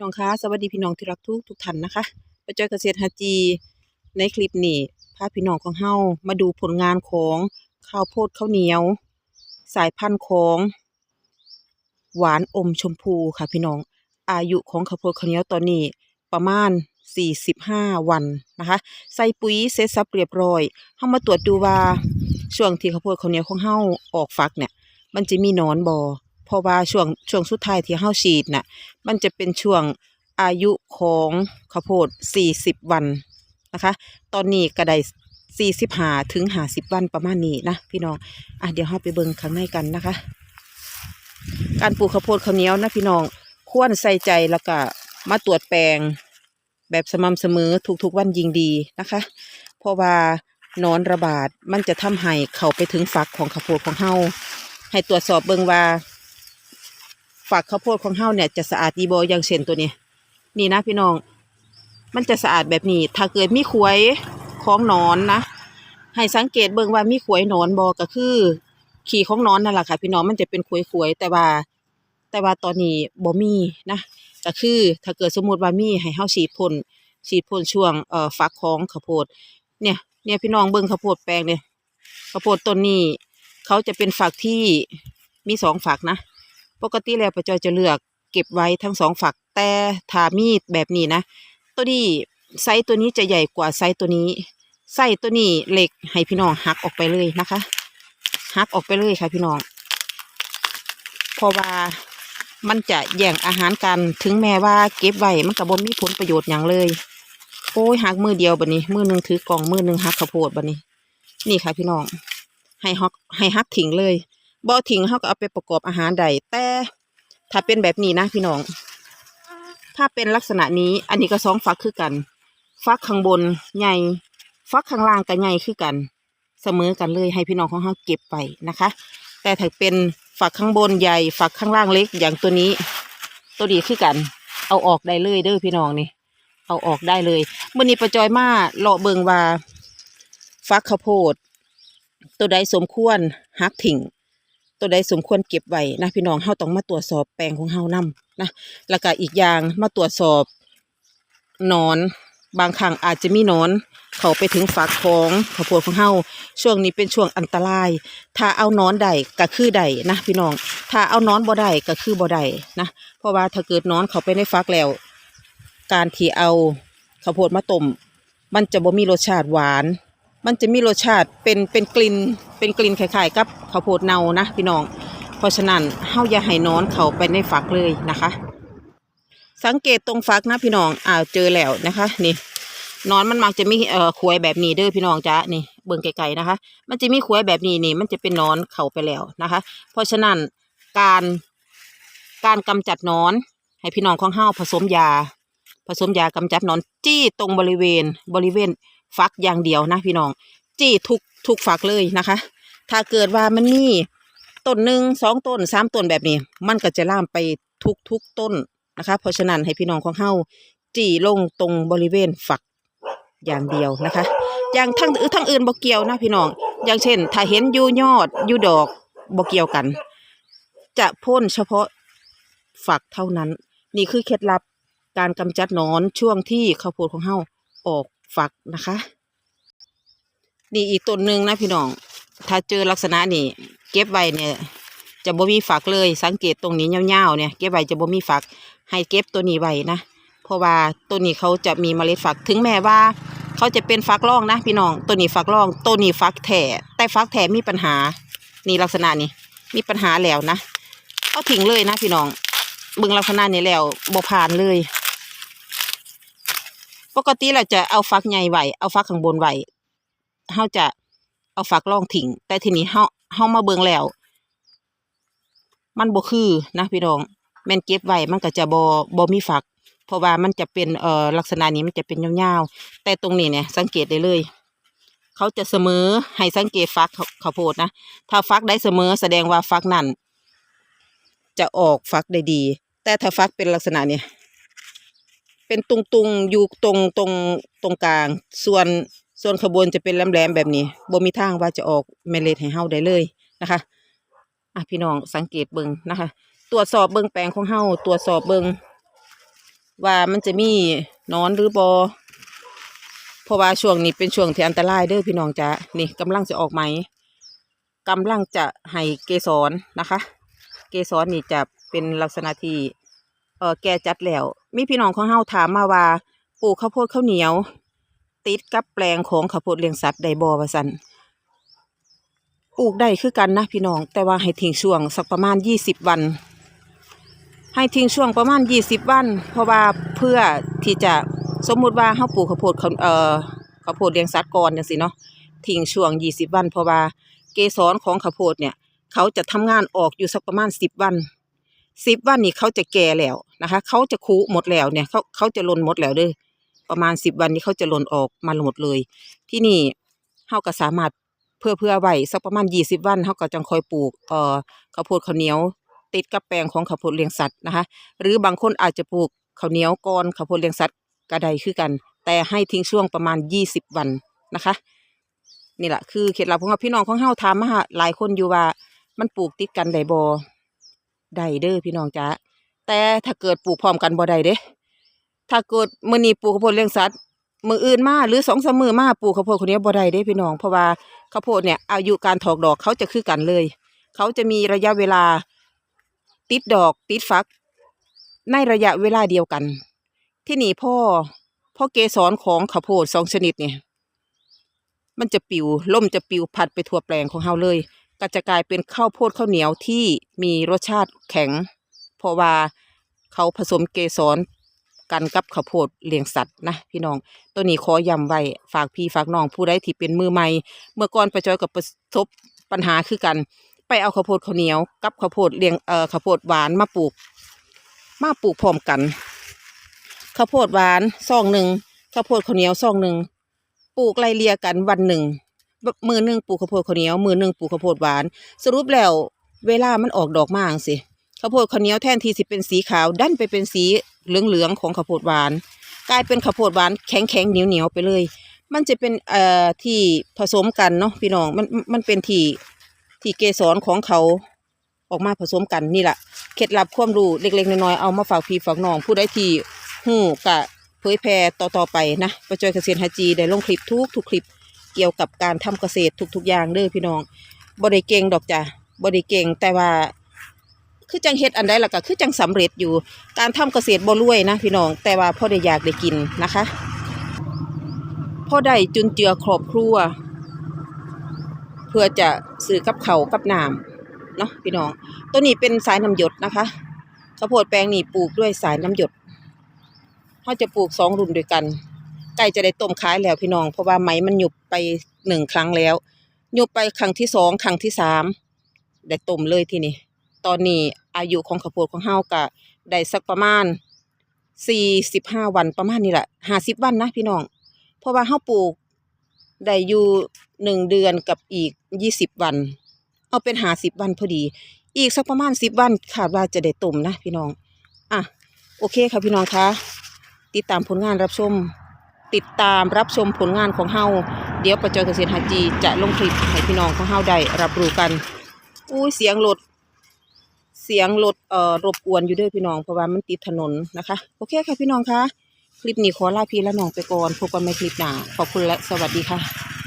น้องคะสวัสดีพี่น้องที่รักทุกทุกท่านนะคะไปเจอเกษตรฮัจี ในคลิปนี้พาพี่น้องของเฮามาดูผลงานของข้าวโพดข้าวเหนียว สายพันธุ์ของ หวานอมชมพูค่ะพี่น้อง อายุของข้าวโพดข้าวเหนียวตอนนี้ประมาณ 45 วันนะคะ ใส่ปุ๋ยเสร็จสับเรียบร้อยเฮามาตรวจดูว่าช่วงที่ข้าวโพดข้าวเหนียวของเฮาออกฝักเนี่ย มันจะมีหนอนบ่ เพราะว่าช่วงช่วงสุดท้ายที่เฮาฉีดน่ะมันจะเป็นช่วงอายุของข้าวโพด40 วันนะคะ ตอนนี้ก็ได้45ถึง50วันประมาณนี้นะพี่น้อง อะเดี๋ยวเราไปเบิ่งข้างในกันนะคะ การปลูกข้าวโพดข้าวเหนียวนะพี่น้อง ควรใส่ใจแล้วก็มาตรวจแปลง แบบสม่ำเสมอทุกๆวันยิ่งดีนะคะ เพราะว่านอนระบาดมันจะทำให้เข้าไปถึงฝักของข้าวโพดของเฮาให้ตรวจสอบเบิ่งว่า ฝักข้าวโพดของเฮาเนี่ยจะสะอาดดีบอย่างเช่นตัวนี้ นี่นะพี่น้อง มันจะสะอาดแบบนี้ ถ้าเกิดมีขวยของนอนนะ ให้สังเกตเบิ่งว่ามีขวยนอนบ่ก็คือขี่ของนอนนั่นแหละค่ะ พี่น้องมันจะเป็นขวยๆแต่ว่า แต่ว่าตอนนี้บ่มีนะก็คือถ้าเกิดสมมุติว่ามีให้เฮาฉีดพ่นฉีดพ่นช่วงเอ่อฝักของข้าวโพด เนี่ย เนี่ยพี่น้องเบิ่งข้าวโพดแปลงเนี่ยข้าวโพดต้นนี้ เขาจะเป็นฝักที่มีสองฝักนะ ปกติแล้วป้าจอยจะเลือกเก็บไว้ทั้งสองฝัก แต่ถามีดแบบนี้นะ ตัวนี้ไซส์ตัวนี้จะใหญ่กว่าไซส์ตัวนี้ไส้ตัวนี้เหล็กให้พี่น้องหักออกไปเลยนะคะหักออกไปเลยค่ะพี่น้องเพราะว่ามันจะแย่งอาหารกันถึงแม้ว่าเก็บไว้มันก็บ่มีผลประโยชน์อย่างเลยโอ้ยหักมือเดียวบัดนี้ มือหนึ่งถือกล่องมือหนึ่งหักข้าวโพดบัดนี้ นี่ค่ะพี่น้องให้ฮักให้ฮักทิ้งเลย บ่ทิ้งเขาก็เอาไปประกอบอาหารได้แต่ถ้าเป็นแบบนี้นะพี่น้อง ถ้าเป็นลักษณะนี้ อันนี้ก็สองฝักคือกัน ฟักข้างบนใหญ่ ฟักข้างล่างก็ใหญ่คือกัน เสมอกันเลยให้พี่น้องของเขาเก็บไปนะคะ แต่ถ้าเป็นฝักข้างบนใหญ่ฝักข้างล่างเล็กอย่างตัวนี้ ตัวดีคือกัน เอาออกได้เลยเด้อพี่น้องนี่เอาออกได้เลยเมื่อนี้ประจอยมาเลาะเบิงว่าฟักข้าวโพด ตัวใดสมควรหักถิ่ง ตัวใดสมควรเก็บไว้นะพี่น้องเฮาต้องมาตรวจสอบแปลงของเฮานํนะแล้วก็อีกอย่างมาตรวจสอบนอนบางครั้งอาจจะมีนอน เขาไปถึงฝักของข้าวโพดของเฮาช่วงนี้เป็นช่วงอันตราย ถ้าเอานอนได้ก็คือได้นะพี่น้อง ถ้าเอานอนบ่ได้ก็คือบ่ได้นะเพราะว่าถ้าเกิดนอนเขาไปในฟักแล้ว การที่เอาข้าวโพดมาต้มมันจะบ่มีรสชาติหวาน มันจะมีรสชาติเป็นเป็นกลิ่นเป็นกลิ่นคล้ายๆกับข้าวโพดเน่านะพี่น้อง เพราะฉะนั้นเฮาอย่าให้นอนเขาไปในฝักเลยนะคะ สังเกตตรงฝักนะพี่น้องอ้าวเจอแล้วนะคะ นี่นอนมันมักจะมีเอ่อขวยแบบนี้เด้อพี่น้องจ้านี่เบิ่งไกลๆนะคะ มันจะมีขวยแบบนี้นี่ มันจะเป็นนอนเข้าไปแล้วนะคะ เพราะฉะนั้นการการกำจัดหนอน ให้พี่น้องของเฮาผสมยา ผสมยากำจัดหนอนจี้ตรงบริเวณบริเวณ ฟักอย่างเดียวนะพี่น้อง จี้ทุกทุกฝักเลยนะคะ ถ้าเกิดว่ามันมีต้นหนึ่งสองต้นสามต้นแบบนี้ มันก็จะล่ามไปทุกทุกต้นนะคะ เพราะฉะนั้นให้พี่น้องของเฮาจี้ลงตรงบริเวณฝักอย่างเดียวนะคะ อย่างทั้งทั้งอื่นบ่เกี่ยวนะพี่น้อง อย่างเช่น ถ้าเห็นยูยอดยูดอกบ่เกี่ยวกัน จะพ่นเฉพาะฝักเท่านั้น นี่คือเคล็ดลับการกำจัดนอนช่วงที่ข้าวโพดของเฮาออก ฝักนะคะ นี่อีกต้นหนึ่งนะพี่น้อง ถ้าเจอลักษณะนี่เก็บไว้เนี่ย จะบ่มีฝักเลย สังเกตตรงนี้ยาๆเนี่ยเก็บไว้จะบ่มีฝัก ให้เก็บตัวนี้ไว้นะ เพราะว่าตัวนี้เขาจะมีเมล็ดฝัก ถึงแม้ว่า เขาจะเป็นฟักร่องนะ พี่น้อง ตัวนี้ฟักร่อง ตัวนี้ฟักแถ่แต่ฟักแถ่มีปัญหา นี่ลักษณะนี้มีปัญหาแล้วนะ เอาทิ้งเลยนะพี่น้องเบิ่งลักษณะนี้แล้วบ่ผ่านเลย ปกติเราจะเอาฟักใหญ่ไว้เอาฟักข้างบนไว้เฮาจะเอาฟักร่องทิ้งแต่ทีนี้เฮาเฮามาเบิ่งแล้ว มันบ่คือนะพี่น้องแม่นเก็บไว้มันก็จะบ่บ่มีฝัก เพราะว่ามันจะเป็นเอ่อลักษณะนี้มันจะเป็นยาวๆแต่ตรงนี้เนี่ยสังเกตได้เลย เขาจะเสมอให้สังเกตฟักข้าวโพดนะถ้าฟักได้เสมอแสดงว่าฟักนั่นจะออกฟักได้ดี แต่ถ้าฟักเป็นลักษณะเนี่ย เป็นตุงตุงๆอยู่ตรงตรงตรงกลาง ส่วนส่วนขบวนจะเป็นแหลมๆแบบนี้บ่มีทางว่าจะออกเมล็ดให้เฮาได้เลยนะคะอะพี่น้องสังเกตเบิ่งนะคะ ตรวจสอบเบิ่งแปลงของเฮาตรวจสอบเบิ่งว่ามันจะมีนอนหรือบอเพราะว่าช่วงนี้เป็นช่วงที่อันตรายเด้อพี่น้องจ้ะนี่กำลังจะออกไหมกำลังจะให้เกสรนะคะ เกสรนี่จะเป็นลักษณะที่เออแก่จัดแล้ว มีพี่น้องของเฮาถามมาว่าปลูกข้าวโพดข้าวเหนียว ติดกับแปลงของข้าวโพดเลี้ยงสัตว์ได้บ่ว่าซั่นปลูกได้คือกันนะพี่น้อง แต่ว่าให้ทิ้งช่วงสักประมาณยี่สิบวัน ให้ทิ้งช่วงประมาณยี่สิบวัน เพราะว่าเพื่อที่จะสมมุติว่าเฮาปลูกข้าวโพดข้าเอ่อข้าวโพดเลี้ยงสัตว์ก่อนจังซี่เนาะทิ้งช่วงยี่สิบวัน เพราะว่าเกสรของข้าวโพดเนี่ย เขาจะทำงานออกอยู่สักประมาณสิบวัน สิบวันนี่เขาจะแก่แล้วนะคะ เขาจะคุหมดแล้วเนี่ยเขาเขาจะหล่นหมดแล้วเด้อประมาณสิบวันนี้เขาจะหล่นออกมาหมดเลย ที่นี่เฮาก็สามารถเพื่อเพื่อไว้สักประมาณยี่สิบวันเฮาก็จังคอยปลูกเอ่อข้าวโพดข้าวเหนียว ติดกับแปลงของข้าวโพดเลี้ยงสัตว์นะคะ หรือบางคนอาจจะปลูกข้าวเหนียวก่อนข้าวโพดเลี้ยงสัตว์ก็ไดคือกัน แต่ให้ทิ้งช่วงประมาณยี่สิบวันนะคะนี่แหละคือเคล็ดลับของเราพี่น้องของเฮาถามมาหลายคนอยู่ว่ามันปลูกติดกันได้บ่ ได้เด้อพี่น้องจ้าแต่ถ้าเกิดปลูกพร้อมกันบ่ได้เด้ ถ้าเกิดมื้อนี้ปลูกข้าวโพดเลี้ยงสัตว์มืออื่นมาหรือสองสามมื้อมาปลูกข้าวโพดคนนี้บ่ได้เด้พี่น้องเพราะว่าข้าวโพดเนี่ยอายุการถอกดอกเขาจะคือกันเลย เขาจะมีระยะเวลาติดดอกติดฟัก ในระยะเวลาเดียวกัน ที่นี่พ่อพ่อเกสรของข้าวโพดสองชนิดเนี่ยมันจะปิวล่มจะปิวพัดไปทั่วแปลงของเฮาเลย ก็จะกลายเป็นข้าวโพดข้าวเหนียวที่มีรสชาติแข็ง เพราะว่าเขาผสมเกสรกันกับข้าวโพดเลี้ยงสัตว์นะพี่น้อง ตัวนี้ขอย้ำไว้ฝากพี่ฝากน้องผู้ใดที่เป็นมือใหม่ เมื่อก่อนไปจอยกับประสบปัญหาคือกัน ไปเอาข้าวโพดข้าวเหนียวกับข้าวโพดเลี้ยงเอ่อข้าวโพดหวานมาปลูก มาปลูกพร้อมกันข้าวโพดหวานซองหนึ่งข้าวโพดข้าวเหนียวซองหนึ่งปลูกไล่เลียกันวันหนึ่ง มือหนึ่งปลูกข้าวโพดข้าวเหนียวมือหนึ่งปลูกข้าวโพดหวาน สรุปแล้วเวลามันออกดอกมาจังสิข้าวโพดข้าวเหนียวแทนที่สิเป็นสีขาวดันไปเป็นสีเหลืองๆของข้าวโพดหวาน กลายเป็นข้าวโพดหวานแข็งๆเหนียวๆไปเลย มันจะเป็นเอ่อที่ผสมกันเนาะพี่น้องมันมันเป็นที่ที่เกสรของเขาออกมาผสมกันนี่แหละเคล็ดลับความรู้เล็กๆน้อยๆเอามาฝากพี่ฝากน้องผู้ใดที่หูกะเผยแพร่ต่อๆไปนะประจอยเกษตรฮัจีได้ลงคลิปทุกทุกคลิป เกี่ยวกับการทำเกษตรทุกๆอย่างเด้อพี่น้องบ่ได้เก่งดอกจ้ะบ่ได้เก่งแต่ว่า คือจังเฮ็ดอันใดล่ะก็คือจังสำเร็จอยู่การทำเกษตรบ่รวยนะพี่น้อง แต่ว่าพ่อได้อยากได้กินนะคะพ่อได้จุนเจือครอบครัว เพื่อจะซื้อกับเขากับน้ำเนาะพี่น้อง ตัวนี้เป็นสายน้ำหยดนะคะข้าวโพดแปลงนี่ปลูกด้วยสายน้ำหยดเขาจะปลูกสองรุ่นด้วยกัน ใกล้จะได้ต้มขายแล้วพี่น้อง เพราะว่าไหมมันหยุบไปหนึ่งครั้งแล้วหยุบไปครั้งที่สองครั้งที่สามได้ต้มเลยที่นี้ตอนนี้อายุของข้าวโพดของเฮาก็ได้สักประมาณสี่สิบห้าวันประมาณนี้แหละห้าสิบวันนะพี่น้อง เพราะว่าเฮาปลูกได้อยู่หนึ่งเดือนกับอีกยี่สิบวัน เอาเป็นห้าสิบวันพอดี อีกสักประมาณสิบวันคาดว่าจะได้ต้มนะพี่น้อง อะ โอเคค่ะพี่น้องคะติดตามผลงานรับชม ติดตามรับชมผลงานของเฮาเดี๋ยวประจอยเกษตรฮาจีจะลงคลิปให้พี่น้องของเฮาได้รับรู้กันอุ้ยเสียงรถเสียงรถเอ่อรบกวนอยู่ด้วยพี่น้องเพราะว่ามันติดถนนนะคะ โอเคค่ะพี่น้องคะคลิปนี้ขอลาพี่และน้องไปก่อนพบกันใหม่คลิปหน้าขอบคุณและสวัสดีค่ะ